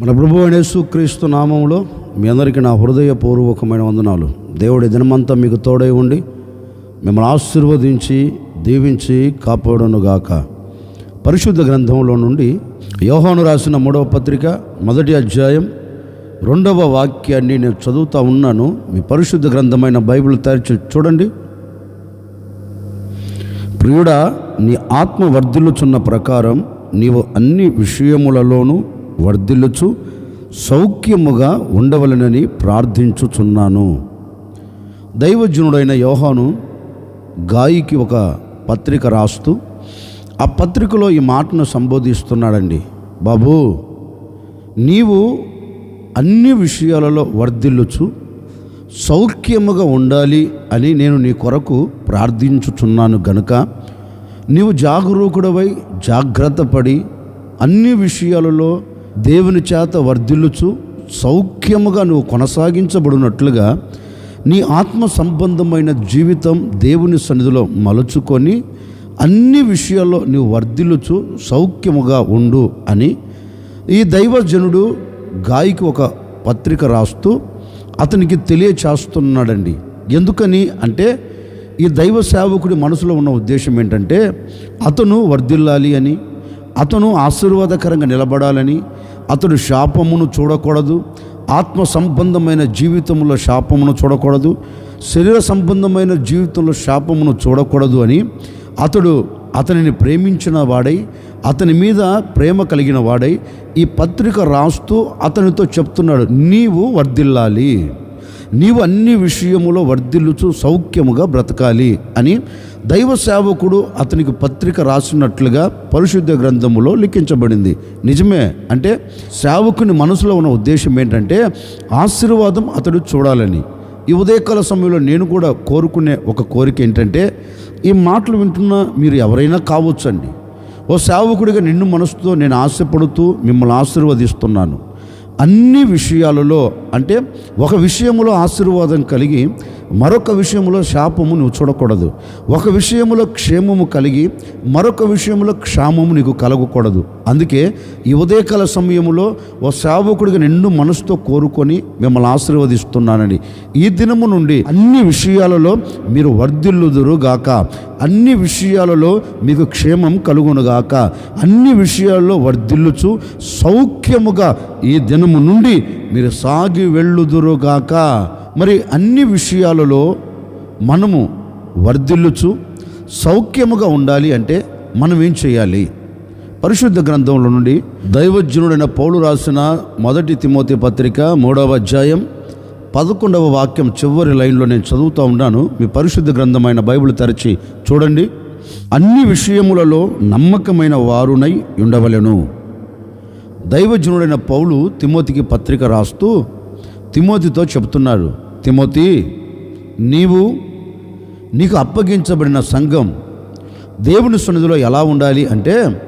మన ప్రభు అనేసు క్రీస్తు నామంలో మీ అందరికీ నా హృదయపూర్వకమైన వందనాలు. దేవుడి దినమంతా మీకు తోడై ఉండి మిమ్మల్ని ఆశీర్వదించి దీవించి కాపాడునుగాక. పరిశుద్ధ గ్రంథంలో నుండి యోహాను రాసిన మూడవ పత్రిక మొదటి అధ్యాయం రెండవ వాక్యాన్ని నేను చదువుతూ ఉన్నాను. మీ పరిశుద్ధ గ్రంథమైన బైబిల్ తెరిచి చూడండి. ప్రియుడా నీ ఆత్మ వర్ధిల్లుచున్న ప్రకారం నీవు అన్ని విషయములలోనూ వర్ధిల్లుచు సౌఖ్యముగా ఉండవలనని ప్రార్థించుచున్నాను. దైవజనుడైన యోహాను గాయికి ఒక పత్రిక రాస్తూ ఆ పత్రికలో ఈ మాటను సంబోధిస్తున్నాడండి. బాబు నీవు అన్ని విషయాలలో వర్ధిల్లుచు సౌఖ్యముగా ఉండాలి అని నేను నీ కొరకు ప్రార్థించుచున్నాను గనుక నీవు జాగరూకుడవై జాగ్రత్త పడి అన్ని విషయాలలో దేవుని చేత వర్ధిల్లుచు సౌఖ్యముగా నువ్వు కొనసాగించబడినట్లుగా నీ ఆత్మ సంబంధమైన జీవితం దేవుని సన్నిధిలో మలుచుకొని అన్ని విషయాల్లో నీవు వర్ధిల్లుచు సౌఖ్యముగా ఉండు అని ఈ దైవజనుడు గాయకి ఒక పత్రిక రాస్తూ అతనికి తెలియచేస్తున్నాడండి. ఎందుకని అంటే ఈ దైవ సేవకుడి మనసులో ఉన్న ఉద్దేశం ఏంటంటే అతను వర్ధిల్లాలి అని అతను ఆశీర్వాదకరంగా నిలబడాలని అతడు శాపమును చూడకూడదు ఆత్మ సంబంధమైన జీవితంలో శాపమును చూడకూడదు శరీర సంబంధమైన జీవితంలో శాపమును చూడకూడదు అని అతడు అతనిని ప్రేమించిన వాడై అతని మీద ప్రేమ కలిగిన వాడై ఈ పత్రిక రాస్తూ అతనితో చెప్తున్నాడు నీవు వర్ధిల్లాలి. నీవు అన్ని విషయములో వర్ధిల్లుచు సౌఖ్యముగా బ్రతకాలి అని దైవ సేవకుడు అతనికి పత్రిక రాసినట్లుగా పరిశుద్ధ గ్రంథములో లిఖించబడింది. నిజమే అంటే సేవకుని మనసులో ఉన్న ఉద్దేశం ఏంటంటే ఆశీర్వాదం అతడు చూడాలని. ఈ ఉదయకాల సమయంలో నేను కూడా కోరుకునే ఒక కోరిక ఏంటంటే ఈ మాటలు వింటున్న మీరు ఎవరైనా కావచ్చండి. ఓ సేవకుడిగా నిన్ను మనసుతో నేను ఆశపడుతూ మిమ్మల్ని ఆశీర్వదిస్తున్నాను. అన్ని విషయాలలో అంటే ఒక విషయంలో ఆశీర్వాదం కలిగి మరొక విషయంలో శాపము నువ్వు చూడకూడదు. ఒక విషయంలో క్షేమము కలిగి మరొక విషయంలో క్షామము నీకు కలగకూడదు. అందుకే ఈ ఉదయకాల సమయంలో ఓ సేవకుడిగా నిండు మనసుతో కోరుకొని మిమ్మల్ని ఆశీర్వదిస్తున్నానని. ఈ దినము నుండి అన్ని విషయాలలో మీరు వర్ధిల్లుదురుగాక అన్ని విషయాలలో మీకు క్షేమం కలుగునుగాక అన్ని విషయాల్లో వర్ధిల్లుచు సౌఖ్యముగా ఈ దినము నుండి మీరు సాగి వెళ్ళుదురుగాక మరి అన్ని విషయాలలో మనము వర్ధిల్లుచు సౌఖ్యముగా ఉండాలి అంటే మనం ఏం చేయాలి? పరిశుద్ధ గ్రంథంలో నుండి దైవజ్ఞుడైన పౌలు రాసిన మొదటి తిమోతి పత్రిక మూడవ అధ్యాయం పదకొండవ వాక్యం చివరి లైన్లో నేను చదువుతూ ఉన్నాను. మీ పరిశుద్ధ గ్రంథమైన బైబిల్ తెరచి చూడండి. అన్ని విషయములలో నమ్మకమైన వారునై ఉండవలెను. దైవజనుడైన పౌలు తిమోతికి పత్రిక రాస్తూ తిమోతితో చెప్తున్నారు తిమోతి నీవు నీకు అప్పగించబడిన సంఘం దేవుని సన్నిధిలో ఎలా ఉండాలి అంటే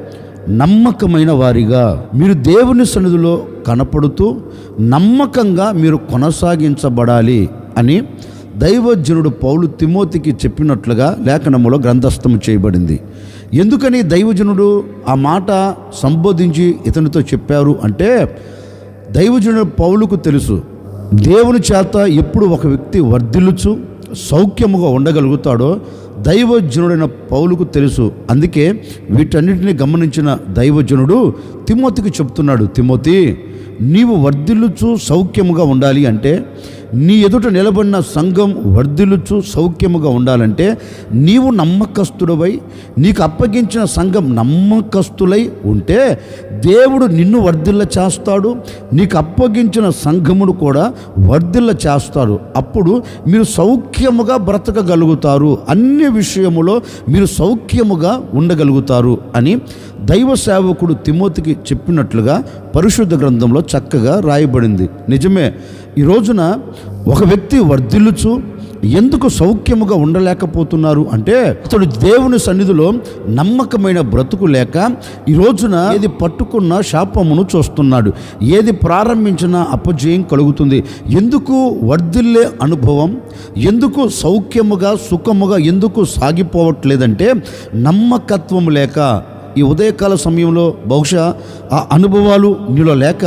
నమ్మకమైన వారిగా మీరు దేవుని సన్నిధిలో కనపడుతూ నమ్మకంగా మీరు కొనసాగించబడాలి అని దైవజనుడు పౌలు తిమోతికి చెప్పినట్లుగా లేఖనములో గ్రంథస్థం చేయబడింది. ఎందుకని దైవజనుడు ఆ మాట సంబోధించి ఇతనితో చెప్పారు అంటే దైవజనుడు పౌలుకు తెలుసు దేవుని చేత ఎప్పుడు ఒక వ్యక్తి వర్ధిల్లుచు సౌఖ్యముగా ఉండగలుగుతాడో దైవజనుడైన పౌలుకు తెలుసు. అందుకే వీటన్నిటిని గమనించిన దైవజనుడు తిమోతికి చెప్తున్నాడు తిమోతి నీవు వర్ధిల్లుచు సౌఖ్యముగా ఉండాలి అంటే నీ ఎదుట నిలబడిన సంఘం వర్ధిల్లుచు సౌఖ్యముగా ఉండాలంటే నీవు నమ్మకస్తుడవై నీకు అప్పగించిన సంఘం నమ్మకస్తులై ఉంటే దేవుడు నిన్ను వర్ధిల్ల చేస్తాడు నీకు అప్పగించిన సంఘమును కూడా వర్ధిల్ల చేస్తాడు. అప్పుడు మీరు సౌఖ్యముగా బ్రతకగలుగుతారు అన్ని విషయములో మీరు సౌఖ్యముగా ఉండగలుగుతారు అని దైవ సేవకుడు తిమోతికి చెప్పినట్లుగా పరిశుద్ధ గ్రంథంలో చక్కగా రాయబడింది. నిజమే ఈ రోజున ఒక వ్యక్తి వర్ధిల్లుచు ఎందుకు సౌఖ్యముగా ఉండలేకపోతున్నారు అంటే అతడు దేవుని సన్నిధిలో నమ్మకమైన బ్రతుకు లేక ఈ రోజున ఏది పట్టుకున్న శాపమును చూస్తున్నాడు. ఏది ప్రారంభించినా అపజయం కలుగుతుంది. ఎందుకు వర్ధిల్లే అనుభవం? ఎందుకు సౌఖ్యముగా సుఖముగా ఎందుకు సాగిపోవట్లేదంటే నమ్మకత్వం లేక ఈ ఉదయకాల సమయంలో బహుశా ఆ అనుభవాలు నీలో లేక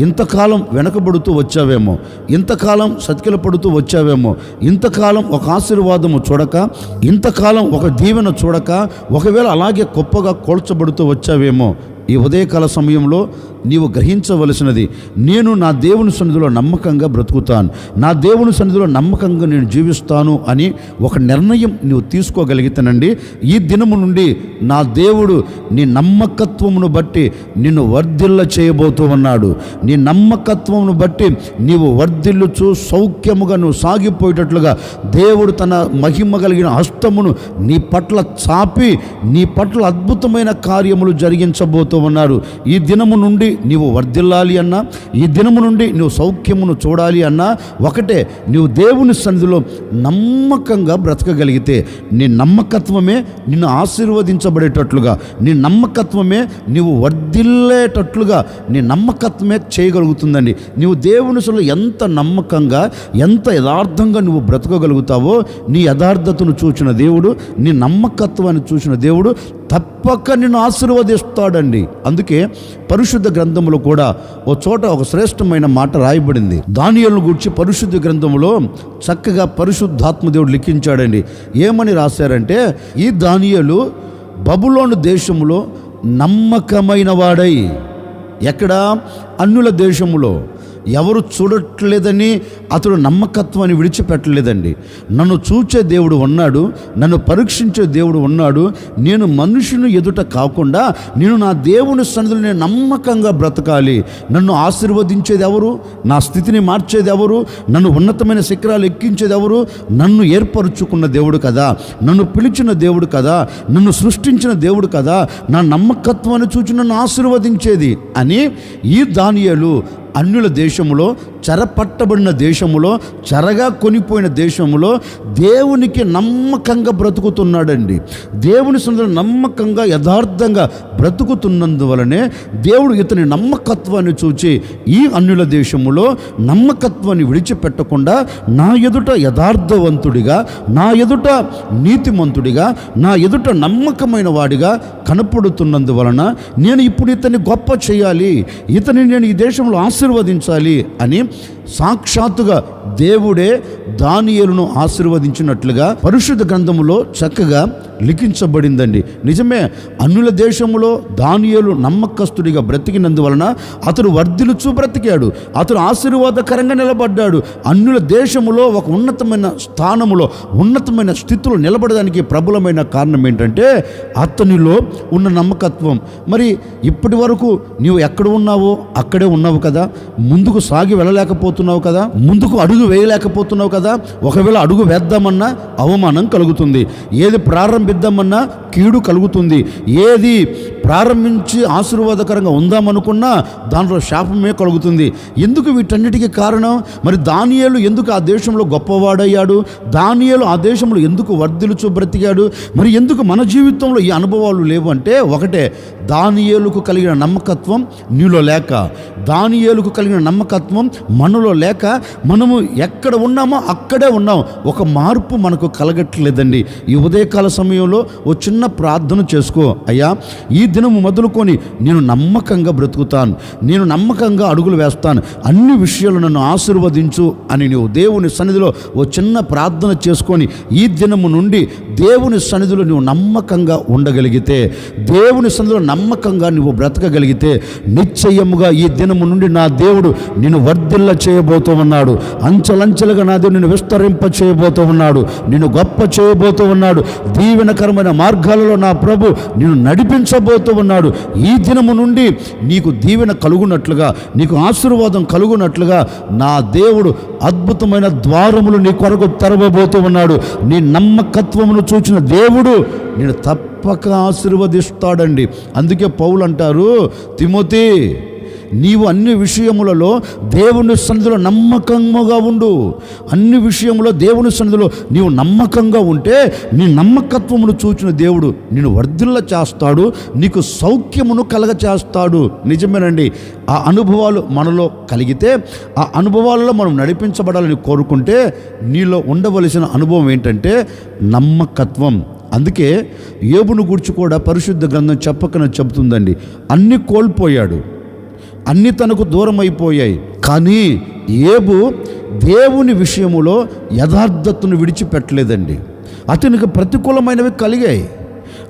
ఇంతకాలం వెనకబడుతూ వచ్చావేమో ఇంతకాలం సతికిల పడుతూ వచ్చావేమో ఇంతకాలం ఒక ఆశీర్వాదము చూడక ఇంతకాలం ఒక దీవెన చూడక ఒకవేళ అలాగే గొప్పగా కోల్చబడుతూ వచ్చావేమో ఈ ఉదయకాల సమయంలో నీవు గ్రహించవలసినది నేను నా దేవుని సన్నిధిలో నమ్మకంగా బ్రతుకుతాను. నా దేవుని సన్నిధిలో నమ్మకంగా నేను జీవిస్తాను అని ఒక నిర్ణయం నువ్వు తీసుకోగలిగితేనండి ఈ దినము నుండి నా దేవుడు నీ నమ్మకత్వమును బట్టి నిన్ను వర్ధిల్ల చేయబోతూ ఉన్నాడు. నీ నమ్మకత్వమును బట్టి నీవు వర్ధిల్లుచు సౌఖ్యముగా నువ్వు సాగిపోయేటట్లుగా దేవుడు తన మహిమ కలిగిన హస్తమును నీ పట్ల చాపి నీ పట్ల అద్భుతమైన కార్యములు జరిగించబోతూ ఉన్నారు. ఈ దినము నుండి నీవు వర్ధిల్లాలి అన్నా ఈ దినము నుండి నువ్వు సౌఖ్యమును చూడాలి అన్నా ఒకటే నీవు దేవుని సన్నిధిలో నమ్మకంగా బ్రతకగలిగితే నీ నమ్మకత్వమే నిన్ను ఆశీర్వదించబడేటట్లుగా నీ నమ్మకత్వమే నీవు వర్ధిల్లేటట్లుగా నీ నమ్మకత్వమే చేయగలుగుతుందండి. నీవు దేవుని సన్నిధిలో ఎంత నమ్మకంగా ఎంత యథార్థంగా నువ్వు బ్రతకగలుగుతావో నీ యథార్థతను చూచిన దేవుడు నీ నమ్మకత్వాన్ని చూసిన దేవుడు తప్పక నిన్ను ఆశీర్వదిస్తాడండి. అందుకే పరిశుద్ధ గ్రంథంలో కూడా ఓ చోట ఒక శ్రేష్టమైన మాట రాయబడింది. దానియలను గూర్చి పరిశుద్ధ గ్రంథంలో చక్కగా పరిశుద్ధాత్మదేవుడు లిఖించాడండి. ఏమని రాశారంటే ఈ దానియలు బబులోను దేశంలో నమ్మకమైన వాడై ఎక్కడ? అన్నుల దేశంలో ఎవరు చూడట్లేదని అతడు నమ్మకత్వాన్ని విడిచిపెట్టలేదండి. నన్ను చూచే దేవుడు ఉన్నాడు నన్ను పరీక్షించే దేవుడు ఉన్నాడు నేను మనుషుని ఎదుట కాకుండా నేను నా దేవుని సన్నిధిలో నేను నమ్మకంగా బ్రతకాలి. నన్ను ఆశీర్వదించేది ఎవరు? నా స్థితిని మార్చేది ఎవరు? నన్ను ఉన్నతమైన శిఖరాలు ఎక్కించేది ఎవరు? నన్ను ఏర్పరుచుకున్న దేవుడు కదా. నన్ను పిలిచిన దేవుడు కదా. నన్ను సృష్టించిన దేవుడు కదా. నా నమ్మకత్వాన్ని చూచి నన్ను ఆశీర్వదించేది అని ఈ దానియాలు అన్యుల దేశములో చెరపట్టబడిన దేశములో చెరగా కొనిపోయిన దేశములో దేవునికి నమ్మకంగా బ్రతుకుతున్నాడండి. దేవుని సొంత నమ్మకంగా యథార్థంగా బ్రతుకుతున్నందువలనే దేవుడు ఇతని నమ్మకత్వాన్ని చూచి ఈ అన్యుల దేశములో నమ్మకత్వాన్ని విడిచిపెట్టకుండా నా ఎదుట యథార్థవంతుడిగా నా ఎదుట నీతిమంతుడిగా నా ఎదుట నమ్మకమైన వాడిగా కనపడుతున్నందువలన నేను ఇప్పుడు ఇతన్ని గొప్ప చేయాలి. ఇతని నేను ఈ దేశంలో ఆశీర్వదించాలి అని సాక్షాత్తుగా దేవుడే దానియలను ఆశీర్వదించినట్లుగా పరిశుద్ధ గ్రంథములో చక్కగా లిఖించబడిందండి. నిజమే అన్యుల దేశంలో దానియలు నమ్మకస్తుడిగా బ్రతికినందువలన అతడు వర్ధిలుచు బ్రతికాడు అతడు ఆశీర్వాదకరంగా నిలబడ్డాడు. అన్యుల దేశములో ఒక ఉన్నతమైన స్థానములో ఉన్నతమైన స్థితిలో నిలబడడానికి ప్రబలమైన కారణం ఏంటంటే అతనిలో ఉన్న నమ్మకత్వం. మరి ఇప్పటి వరకు నీవు ఎక్కడ ఉన్నావో అక్కడే ఉన్నావు కదా ముందుకు సాగి వెళ్ళలేకపోతున్నావు. కదా? ముందుకు అడుగు వేయలేకపోతున్నావు కదా? ఒకవేళ అడుగు వేద్దామన్నా అవమానం కలుగుతుంది. ఏది ప్రారంభిద్దామన్నా కీడు కలుగుతుంది. ఏది ప్రారంభించి ఆశీర్వాదకరంగా ఉందామనుకున్నా దాంట్లో శాపమే కలుగుతుంది. ఎందుకు వీటన్నిటికీ కారణం? మరి దానియేలు ఎందుకు ఆ దేశంలో గొప్పవాడయ్యాడు? దానియేలు ఆ దేశంలో ఎందుకు వర్ధిలుచు బ్రతికాడు? మరి ఎందుకు మన జీవితంలో ఈ అనుభవాలు లేవు అంటే ఒకటే దానియేలుకు కలిగిన నమ్మకత్వం నీలో లేక దానియేలుకు కలిగిన నమ్మకత్వం మనలో లేక మనము ఎక్కడ ఉన్నామో అక్కడే ఉన్నాం. ఒక మార్పు మనకు కలగట్లేదండి. ఈ ఉదయకాల సమయంలో ఓ చిన్న ప్రార్థన చేసుకో. అయ్యా ఈ దినము మొదలుకొని నేను నమ్మకంగా బ్రతుకుతాను నేను నమ్మకంగా అడుగులు వేస్తాను అన్ని విషయాలు నన్ను ఆశీర్వదించు అని నీవు దేవుని సన్నిధిలో ఓ చిన్న ప్రార్థన చేసుకొని ఈ దినము నుండి దేవుని సన్నిధిలో నువ్వు నమ్మకంగా ఉండగలిగితే దేవుని సన్నిధిలో నమ్మకంగా నువ్వు బ్రతకగలిగితే నిశ్చయముగా ఈ దినము నుండి నా దేవుడు నిన్ను వర్ధిల్ల చేయబోతూ ఉన్నాడు అంచెలంచెలుగా నా దేవుడు నిన్ను విస్తరింప చేయబోతూ ఉన్నాడు నిన్ను గొప్ప చేయబోతూ ఉన్నాడు దీవెనకరమైన మార్గాలలో నా ప్రభు నిన్ను నడిపించబోతూ ఉన్నాడు. ఈ దినము నుండి నీకు దీవెన కలుగునట్లుగా నీకు ఆశీర్వాదం కలుగునట్లుగా నా దేవుడు అద్భుతమైన ద్వారములు నీ కొరకు తెరవబోతూ ఉన్నాడు. నీ నమ్మకత్వమును చూచిన దేవుడు నేను తప్పక ఆశీర్వదిస్తాడండి. అందుకే పౌలు అంటారు తిమోతి నీవు అన్ని విషయములలో దేవుని సన్నిధిలో నమ్మకంగా ఉండు. అన్ని విషయములో దేవుని సన్నిధిలో నీవు నమ్మకంగా ఉంటే నీ నమ్మకత్వమును చూచిన దేవుడు నిన్ను వర్ధిల్ల చేస్తాడు నీకు సౌఖ్యమును కలగ చేస్తాడు. నిజమేనండి. ఆ అనుభవాలు మనలో కలిగితే ఆ అనుభవాలలో మనం నడిపించబడాలని కోరుకుంటే నీలో ఉండవలసిన అనుభవం ఏంటంటే నమ్మకత్వం. అందుకే ఏబును గుర్చి కూడా పరిశుద్ధ గ్రంథం చెప్పకనే చెబుతుందండి. అన్ని కోల్పోయాడు. అన్ని తనకు దూరం అయిపోయాయి కానీ ఏబు దేవుని విషయములో యథార్థతను విడిచిపెట్టలేదండి. అతనికి ప్రతికూలమైనవి కలిగాయి.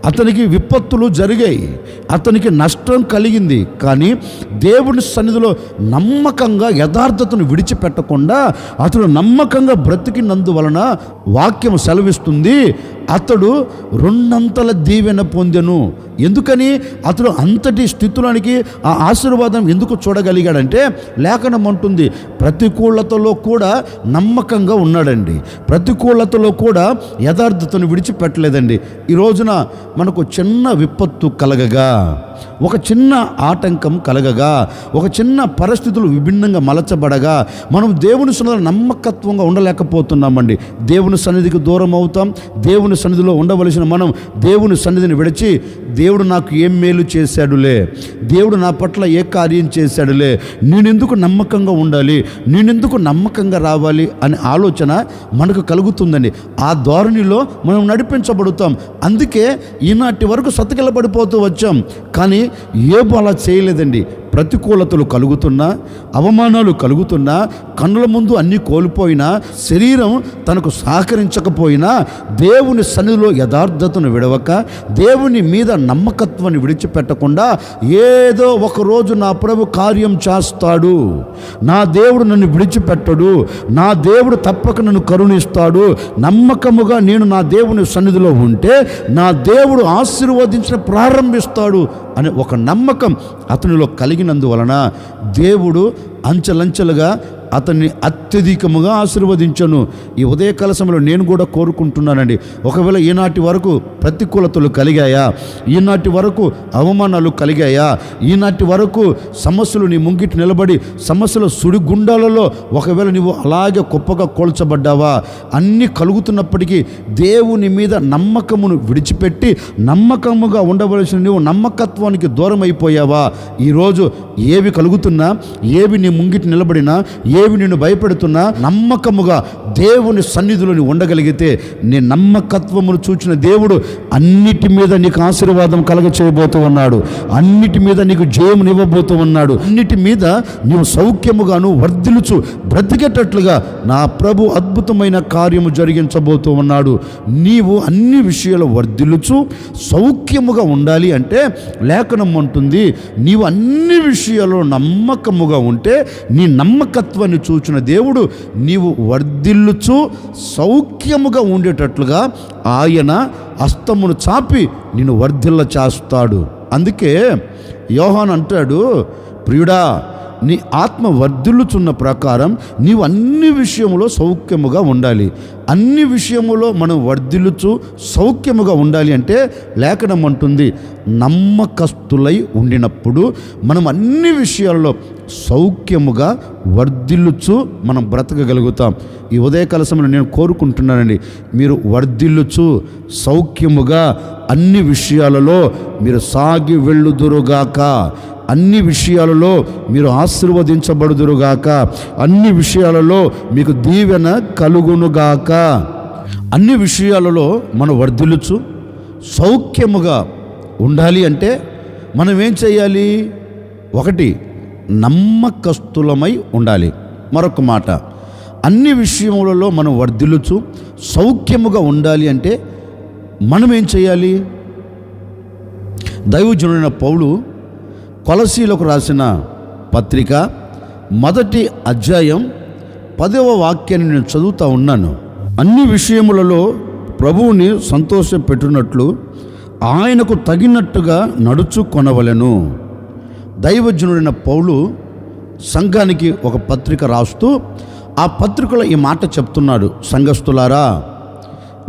అతనికి విపత్తులు జరిగాయి. అతనికి నష్టం కలిగింది. కానీ దేవుని సన్నిధిలో నమ్మకంగా యథార్థతను విడిచిపెట్టకుండా అతడు నమ్మకంగా బ్రతికినందువలన వాక్యం సెలవిస్తుంది. అతడు రెండంతల దీవెన పొందెను. ఎందుకని? అతడు అంతటి స్థితులనికి ఆ ఆశీర్వాదం ఎందుకు చూడగలిగాడంటే లేఖనం అంటుంది ప్రతికూలతలో కూడా నమ్మకంగా ఉన్నాడండి. ప్రతికూలతలో కూడా యథార్థతను విడిచిపెట్టలేదండి. ఈ రోజున మనకు చిన్న విపత్తు కలగగా ఒక చిన్న ఆటంకం కలగగా ఒక చిన్న పరిస్థితులు విభిన్నంగా మలచబడగా మనం దేవుని సన్నిధిలో నమ్మకత్వంగా ఉండలేకపోతున్నామండి. దేవుని సన్నిధికి దూరం అవుతాం. దేవుని సన్నిధిలో ఉండవలసిన మనం దేవుని సన్నిధిని విడిచి దేవుడు నాకు ఏం మేలు చేశాడులే? దేవుడు నా పట్ల ఏ కార్యం చేశాడులే? నేనెందుకు నమ్మకంగా ఉండాలి? నేనెందుకు నమ్మకంగా రావాలి? అనే ఆలోచన మనకు కలుగుతుందండి. ఆ ధోరణిలో మనం నడిపించబడుతాం. అందుకే ఈనాటి వరకు సతకిలబడిపోతూ వచ్చాం. కానీ ఏబు అలా చేయలేదండి. ప్రతికూలతలు కలుగుతున్నా అవమానాలు కలుగుతున్నా కన్నుల ముందు అన్నీ కోల్పోయినా శరీరం తనకు సహకరించకపోయినా దేవుని సన్నిధిలో యథార్థతను విడవక దేవుని మీద నమ్మకత్వాన్ని విడిచిపెట్టకుండా ఏదో ఒక రోజు నా ప్రభు కార్యం చేస్తాడు. నా దేవుడు నన్ను విడిచిపెట్టడు. నా దేవుడు తప్పక నన్ను కరుణిస్తాడు. నమ్మకముగా నేను నా దేవుని సన్నిధిలో ఉంటే నా దేవుడు ఆశీర్వదించిన ప్రారంభిస్తాడు. అనే ఒక నమ్మకం అతనిలో కలిగినందువలన దేవుడు అంచెలంచెలుగా అతన్ని అత్యధికముగా ఆశీర్వదించను. ఈ ఉదయ సమయంలో నేను కూడా కోరుకుంటున్నానండి. ఒకవేళ ఈనాటి వరకు ప్రతికూలతలు కలిగాయా? ఈనాటి వరకు అవమానాలు కలిగాయా? ఈనాటి వరకు సమస్యలు నీ ముంగిటి నిలబడి సమస్యల సుడిగుండాలలో ఒకవేళ నువ్వు అలాగే గొప్పగా కోల్చబడ్డావా? అన్నీ కలుగుతున్నప్పటికీ దేవుని మీద నమ్మకమును విడిచిపెట్టి నమ్మకముగా ఉండవలసిన నువ్వు నమ్మకత్వానికి దూరం అయిపోయావా ఈరోజు ఏవి కలుగుతున్నా ఏవి నీ ముంగిటి నిలబడినా ఏవి నిన్ను భయపెడుతున్నా నమ్మకముగా దేవుని సన్నిధులను ఉండగలిగితే నీ నమ్మకత్వమును చూచిన దేవుడు అన్నిటి మీద నీకు ఆశీర్వాదం కలగ చేయబోతూ ఉన్నాడు. అన్నిటి మీద నీకు జయమునివ్వబోతూ ఉన్నాడు. అన్నిటి మీద నీవు సౌఖ్యముగాను వర్ధిలుచు బ్రతికేటట్లుగా నా ప్రభు అద్భుతమైన కార్యము జరిగించబోతూ ఉన్నాడు. నీవు అన్ని విషయాలు వర్ధిలుచు సౌఖ్యముగా ఉండాలి అంటే లేఖనం అంటుంది నీవు అన్ని విషయాల్లో నమ్మకముగా ఉంటే నీ నమ్మకత్వాన్ని చూచిన దేవుడు నీవు వర్ధిల్లుచు సౌఖ్యముగా ఉండేటట్లుగా ఆయన హస్తమును చాపి నిన్ను వర్ధిల్ల చేస్తాడు. అందుకే యోహాన్ అంటాడు ప్రియుడా నీ ఆత్మ వర్ధిల్లుచున్న ప్రకారం నీవు అన్ని విషయములో సౌఖ్యముగా ఉండాలి. అన్ని విషయములో మనం వర్ధిల్లుచు సౌఖ్యముగా ఉండాలి అంటే లేఖనం అంటుంది నమ్మకస్తులై ఉండినప్పుడు మనం అన్ని విషయాల్లో సౌఖ్యముగా వర్ధిల్లుచు మనం బ్రతకగలుగుతాం. ఈ ఉదయకాల సమయంలో నేను కోరుకుంటున్నానండి మీరు వర్ధిల్లుచు సౌఖ్యముగా అన్ని విషయాలలో మీరు సాగి వెళ్ళుదురుగాక. అన్ని విషయాలలో మీరు ఆశీర్వదించబడుదురుగాక. అన్ని విషయాలలో మీకు దీవెన కలుగునుగాక. అన్ని విషయాలలో మనం వర్ధిల్లుచు సౌఖ్యముగా ఉండాలి అంటే మనం ఏం చేయాలి? ఒకటి నమ్మకస్తులమై ఉండాలి. మరొక మాట అన్ని విషయములలో మనం వర్ధిల్లుచు సౌఖ్యముగా ఉండాలి అంటే మనం ఏం చేయాలి? దైవజనుడైన పౌలు కొలసీలకు రాసిన పత్రిక మొదటి అధ్యాయం పదవ వాక్యాన్ని నేను చదువుతూ ఉన్నాను. అన్ని విషయములలో ప్రభువుని సంతోషపెట్టినట్లు ఆయనకు తగినట్టుగా నడుచుకొనవలెను. దైవజనుడైన పౌలు సంఘానికి ఒక పత్రిక రాస్తూ ఆ పత్రికలో ఈ మాట చెప్తున్నాడు. సంఘస్థులారా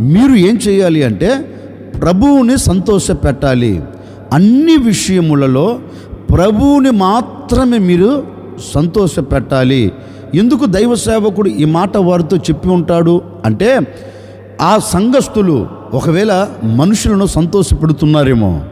మీరు ఏం చేయాలి అంటే ప్రభువుని సంతోషపెట్టాలి. అన్ని విషయములలో ప్రభువుని మాత్రమే మీరు సంతోషపెట్టాలి. ఎందుకు దైవ సేవకుడు ఈ మాట వారితో చెప్పి ఉంటాడు అంటే ఆ సంఘస్థులు ఒకవేళ మనుషులను సంతోషపెడుతున్నారేమో.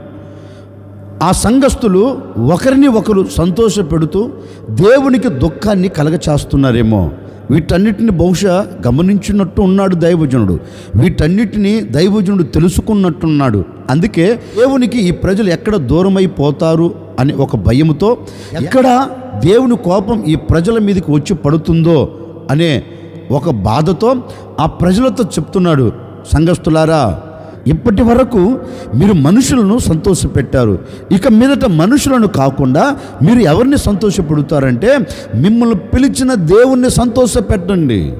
ఆ సంఘస్థులు ఒకరిని ఒకరు సంతోషపెడుతూ దేవునికి దుఃఖాన్ని కలగచేస్తున్నారేమో. వీటన్నిటిని బహుశా గమనించినట్టు ఉన్నాడు దైవజనుడు. వీటన్నిటిని దైవజనుడు తెలుసుకున్నట్టున్నాడు. అందుకే దేవునికి ఈ ప్రజలు ఎక్కడ దూరమైపోతారు అని ఒక భయముతో ఎక్కడ దేవుని కోపం ఈ ప్రజల మీదకి వచ్చి పడుతుందో అనే ఒక బాధతో ఆ ప్రజలతో చెప్తున్నాడు. సంఘస్థులారా ఇప్పటి వరకు మీరు మనుషులను సంతోషపెట్టారు. ఇక మీదట మనుషులను కాకుండా మీరు ఎవరిని సంతోషపెడతారంటే మిమ్మల్ని పిలిచిన దేవుణ్ణి సంతోషపెట్టండి.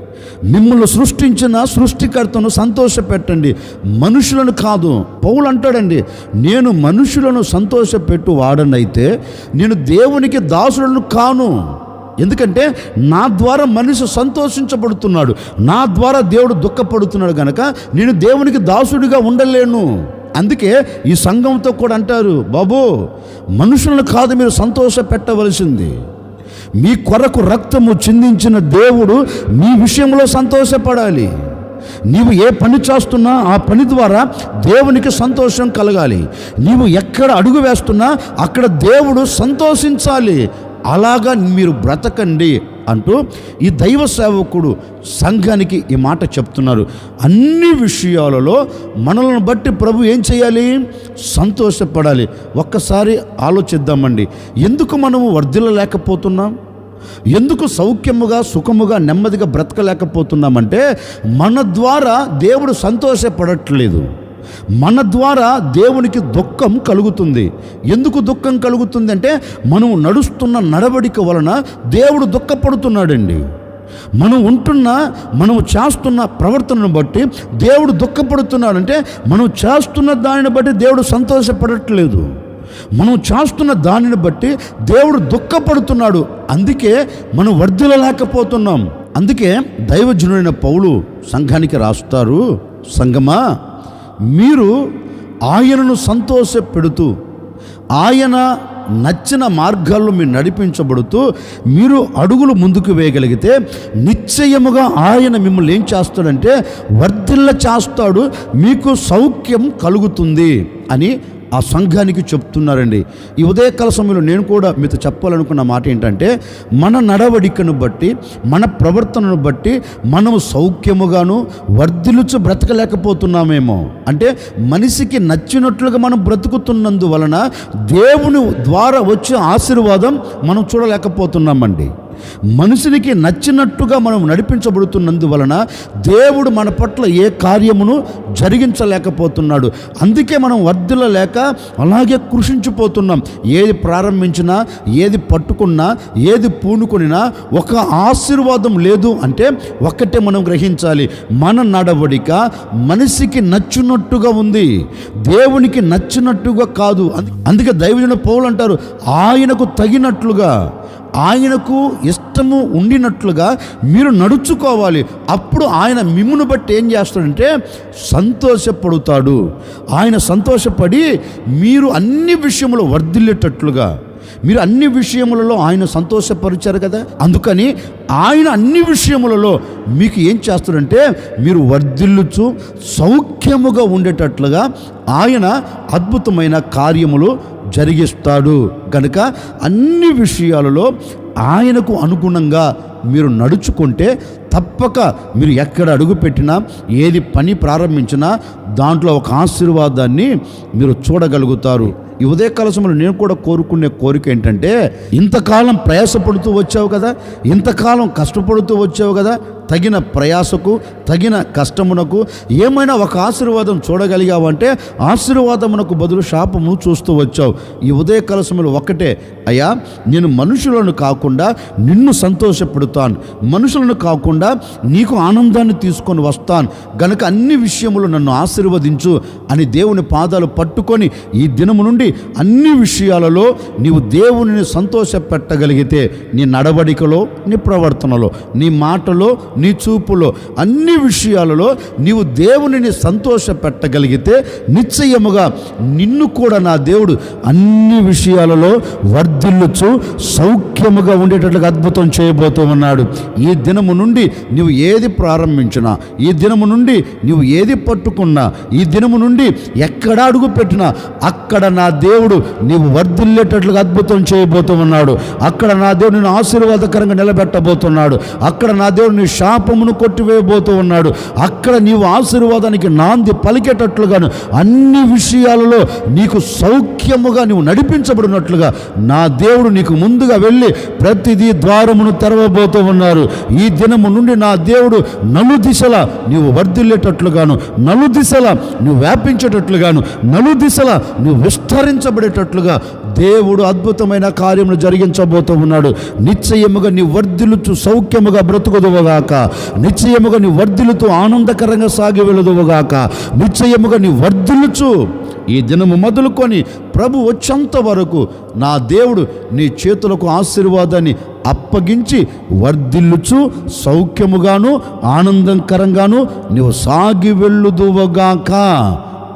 మిమ్మల్ని సృష్టించిన సృష్టికర్తను సంతోషపెట్టండి. మనుషులను కాదు పౌలు అంటాడండి నేను మనుషులను సంతోషపెట్టు వాడనైతే నేను దేవునికి దాసులను కాను. ఎందుకంటే నా ద్వారా మనిషి సంతోషించబడుతున్నాడు. నా ద్వారా దేవుడు దుఃఖపడుతున్నాడు కనుక నేను దేవునికి దాసుడిగా ఉండలేను. అందుకే ఈ సంఘంతో కూడా అంటారు బాబు మనుషులను కాదు మీరు సంతోష పెట్టవలసింది మీ కొరకు రక్తము చిందించిన దేవుడు మీ విషయంలో సంతోషపడాలి. నీవు ఏ పని చేస్తున్నా ఆ పని ద్వారా దేవునికి సంతోషం కలగాలి. నీవు ఎక్కడ అడుగు వేస్తున్నా అక్కడ దేవుడు సంతోషించాలి. అలాగా మీరు బ్రతకండి అంటూ ఈ దైవ సేవకుడు సంఘానికి ఈ మాట చెప్తున్నారు. అన్ని విషయాలలో మనలను బట్టి ప్రభు ఏం చేయాలి? సంతోషపడాలి. ఒక్కసారి ఆలోచిద్దామండి. ఎందుకు మనము వర్ధిల్లలేకపోతున్నాం? ఎందుకు సౌఖ్యముగా సుఖముగా నెమ్మదిగా బ్రతకలేకపోతున్నామంటే మన ద్వారా దేవుడు సంతోషపడట్లేదు. మన ద్వారా దేవునికి దుఃఖం కలుగుతుంది. ఎందుకు దుఃఖం కలుగుతుంది అంటే మనం నడుస్తున్న నడవడిక వలన దేవుడు దుఃఖపడుతున్నాడండి. మనం ఉంటున్న మనం చేస్తున్న ప్రవర్తనను బట్టి దేవుడు దుఃఖపడుతున్నాడంటే మనం చేస్తున్న దానిని బట్టి దేవుడు సంతోషపడట్లేదు. మనం చేస్తున్న దానిని బట్టి దేవుడు దుఃఖపడుతున్నాడు. అందుకే మనం వర్ధిలలేకపోతున్నాం అందుకే దైవజనుడైన పౌలు సంఘానికి రాస్తారు సంగమా మీరు ఆయనను సంతోష పెడుతూ ఆయన నచ్చిన మార్గాల్లో మీరు నడిపించబడుతూ మీరు అడుగులు ముందుకు వేయగలిగితే నిశ్చయముగా ఆయన మిమ్మల్ని ఏం చేస్తాడంటే వర్ధిల్ల చేస్తాడు మీకు సౌఖ్యం కలుగుతుంది అని ఆ సంఘానికి చెప్తున్నారండి. ఈ ఉదయకాల సమయంలో నేను కూడా మీతో చెప్పాలనుకున్న మాట ఏంటంటే మన నడవడికను బట్టి మన ప్రవర్తనను బట్టి మనము సౌఖ్యముగాను వర్ధిలుచు బ్రతకలేకపోతున్నామేమో. అంటే మనిషికి నచ్చినట్లుగా మనం బ్రతుకుతున్నందువలన దేవుని ద్వారా వచ్చే ఆశీర్వాదం మనం చూడలేకపోతున్నామండి. మనుషునికి నచ్చినట్టుగా మనం నడిపించబడుతున్నందువలన దేవుడు మన పట్ల ఏ కార్యమును జరిగించలేకపోతున్నాడు. అందుకే మనం వర్ధిల్లలేక అలాగే కృషించిపోతున్నాం. ఏది ప్రారంభించినా ఏది పట్టుకున్నా ఏది పూనుకొనినా ఒక ఆశీర్వాదం లేదు అంటే ఒక్కటే మనం గ్రహించాలి. మన నడవడిక మనిషికి నచ్చినట్టుగా ఉంది. దేవునికి నచ్చినట్టుగా కాదు. అందుకే దైవజన పౌలు అంటారు ఆయనకు తగినట్లుగా. ఆయనకు ఇష్టము ఉండినట్లుగా మీరు నడుచుకోవాలి. అప్పుడు ఆయన మిమ్మును బట్టి ఏం చేస్తాడంటే సంతోషపడుతాడు. ఆయన సంతోషపడి మీరు అన్ని విషయములు వర్ధిల్లేటట్లుగా మీరు అన్ని విషయములలో ఆయన సంతోషపరిచారు కదా? అందుకని ఆయన అన్ని విషయములలో మీకు ఏం చేస్తాడంటే మీరు వర్ధిల్లుచు సౌఖ్యముగా ఉండేటట్లుగా ఆయన అద్భుతమైన కార్యములు జరిగిస్తాడు. కనుక అన్ని విషయాలలో ఆయనకు అనుగుణంగా మీరు నడుచుకుంటే తప్పక మీరు ఎక్కడ అడుగు పెట్టినా ఏది పని ప్రారంభించినా దాంట్లో ఒక ఆశీర్వాదాన్ని మీరు చూడగలుగుతారు. ఈ ఉదయకాల సమయంలో నేను కూడా కోరుకునే కోరిక ఏంటంటే ఇంతకాలం ప్రయాసపడుతూ వచ్చావు కదా ఇంతకాలం కష్టపడుతూ వచ్చావు కదా తగిన ప్రయాసకు తగిన కష్టమునకు ఏమైనా ఒక ఆశీర్వాదం చూడగలిగావంటే ఆశీర్వాదమునకు బదులు శాపము చూస్తూ వచ్చావు. ఈ ఉదయ కలశములు ఒకటే అయ్యా నేను మనుషులను కాకుండా నిన్ను సంతోషపెడతాను. మనుషులను కాకుండా నీకు ఆనందాన్ని తీసుకొని వస్తాను. గనుక అన్ని విషయములు నన్ను ఆశీర్వదించు అని దేవుని పాదాలు పట్టుకొని ఈ దినము నుండి అన్ని విషయాలలో నీవు దేవుని సంతోషపెట్టగలిగితే నీ నడవడికలో నీ ప్రవర్తనలో నీ మాటలో నీ చూపులో అన్ని విషయాలలో నీవు దేవునిని సంతోష పెట్టగలిగితే నిశ్చయముగా నిన్ను కూడా నా దేవుడు అన్ని విషయాలలో వర్ధిల్లుచు సౌఖ్యముగా ఉండేటట్లుగా అద్భుతం చేయబోతూ ఉన్నాడు. ఈ దినము నుండి నీవు ఏది ప్రారంభించినా ఈ దినము నుండి నీవు ఏది పట్టుకున్నా ఈ దినము నుండి ఎక్కడ అడుగు పెట్టినా అక్కడ నా దేవుడు నీవు వర్ధిల్లేటట్లుగా అద్భుతం చేయబోతూ ఉన్నాడు. అక్కడ నా దేవుడు నేను ఆశీర్వాదకరంగా నిలబెట్టబోతున్నాడు. అక్కడ నా దేవుడు నీ శాపమును కొట్టివేయబోతూ ఉన్నాడు. అక్కడ నీవు ఆశీర్వాదానికి నాంది పలికేటట్లుగాను అన్ని విషయాలలో నీకు సౌఖ్యముగా నీవు నడిపించబడినట్లుగా నా దేవుడు నీకు ముందుగా వెళ్ళి ప్రతిదీ ద్వారమును తెరవబోతూ ఉన్నారు. ఈ దినము నుండి నా దేవుడు నలు దిశల నీవు వర్ధిల్లేటట్లుగాను నలు దిశల నువ్వు వ్యాపించేటట్లుగాను నలు దిశల నువ్వు విస్తరించబడేటట్లుగా దేవుడు అద్భుతమైన కార్యములు జరిగించబోతూ ఉన్నాడు. నిశ్చయముగా నీ వర్ధిల్లుచు సౌఖ్యముగా బ్రతుకుదువుగాక. నిశ్చయముగా నీ వర్ధిలుతూ ఆనందకరంగా సాగి వెళుదువగాక. నిశ్చయముగా నీ వర్ధిల్లుచు ఈ దినము మొదలుకొని ప్రభు వచ్చేంత వరకు నా దేవుడు నీ చేతులకు ఆశీర్వాదాన్ని అప్పగించి వర్ధిల్లుచు సౌఖ్యముగాను ఆనందకరంగాను నీవు సాగి వెళ్ళుదువగాక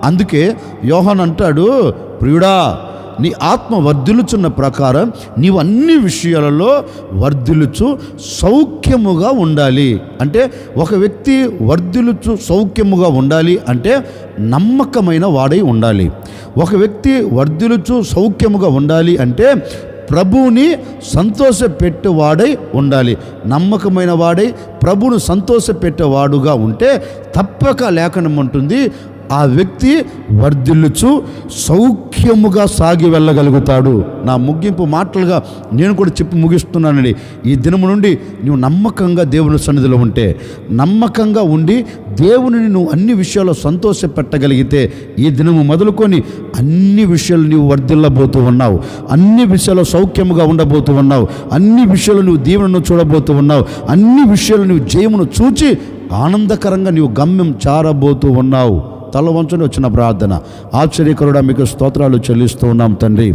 అందుకే యోహన్ అంటాడు ప్రియుడా నీ ఆత్మ వర్ధిలుచున్న ప్రకారం నీవు అన్ని విషయాలలో వర్ధిలుచు సౌఖ్యముగా ఉండాలి. అంటే ఒక వ్యక్తి వర్ధిలుచు సౌఖ్యముగా ఉండాలి అంటే నమ్మకమైన వాడై ఉండాలి. ఒక వ్యక్తి వర్ధిలుచు సౌఖ్యముగా ఉండాలి అంటే ప్రభువుని సంతోషపెట్టేవాడై ఉండాలి. నమ్మకమైన వాడై ప్రభును సంతోషపెట్టేవాడుగా ఉంటే తప్పక లేఖనం ఉంటుంది ఆ వ్యక్తి వర్ధిల్లుచు సౌఖ్యముగా సాగి వెళ్ళగలుగుతాడు. నా ముగింపు మాటలుగా నేను కూడా చెప్పి ముగిస్తున్నానండి. ఈ దినము నుండి నువ్వు నమ్మకంగా దేవుని సన్నిధిలో ఉంటే నమ్మకంగా ఉండి దేవునిని నువ్వు అన్ని విషయాల్లో సంతోష పెట్టగలిగితే ఈ దినము మొదలుకొని అన్ని విషయాలు నీవు వర్ధిల్లబోతూ ఉన్నావు. అన్ని విషయాల్లో సౌఖ్యముగా ఉండబోతూ ఉన్నావు. అన్ని విషయాలు నువ్వు దీవెనను చూడబోతూ ఉన్నావు. అన్ని విషయాలు నువ్వు జయమును చూచి ఆనందకరంగా నీవు గమ్యం చారబోతూ ఉన్నావు. తల వంచుని వచ్చిన ప్రార్థన. ఆశ్చర్యకరుడా మీకు స్తోత్రాలు చెల్లిస్తూ ఉన్నాం తండ్రి.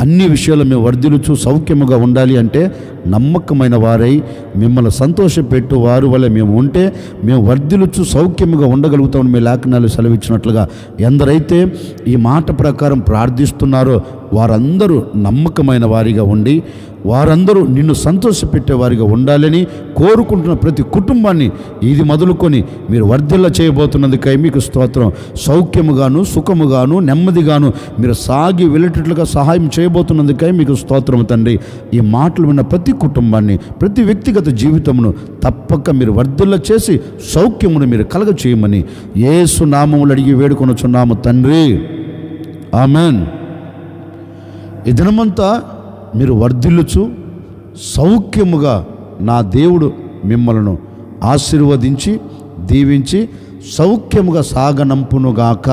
అన్ని విషయాలు మేము వర్ధిలుచు సౌఖ్యముగా ఉండాలి అంటే నమ్మకమైన వారై మిమ్మల్ని సంతోషపెట్టు వారు వల్ల మేము ఉంటే మేము వర్ధిలుచు సౌఖ్యముగా ఉండగలుగుతామని మీ లేఖనాలు సెలవిచ్చినట్లుగా. ఎందరైతే ఈ మాట ప్రకారం ప్రార్థిస్తున్నారో వారందరూ నమ్మకమైన వారిగా ఉండి వారందరూ నిన్ను సంతోషపెట్టే వారిగా ఉండాలని కోరుకుంటున్న ప్రతి కుటుంబాన్ని ఇది మొదలుకొని మీరు వర్ధిల్ల చేయబోతున్నందుకై మీకు స్తోత్రం. సౌఖ్యముగాను సుఖముగాను నెమ్మదిగాను మీరు సాగి వెళ్ళేటట్లుగా సహాయం చేయబోతున్నందుకై మీకు స్తోత్రం తండ్రి. ఈ మాటలు విన్న ప్రతి కుటుంబాన్ని ప్రతి వ్యక్తిగత జీవితమును తప్పక మీరు వర్ధిల్ల చేసి సౌఖ్యమును మీరు కలగ చేయమని ఏసు నామములు అడిగి వేడుకొనుచున్నాము తండ్రి. ఆమెన్. ఈ దినమంతా మీరు వర్ధిల్లుచు సౌఖ్యముగా నా దేవుడు మిమ్మలను ఆశీర్వదించి దీవించి సౌఖ్యముగా సాగనంపునుగాక.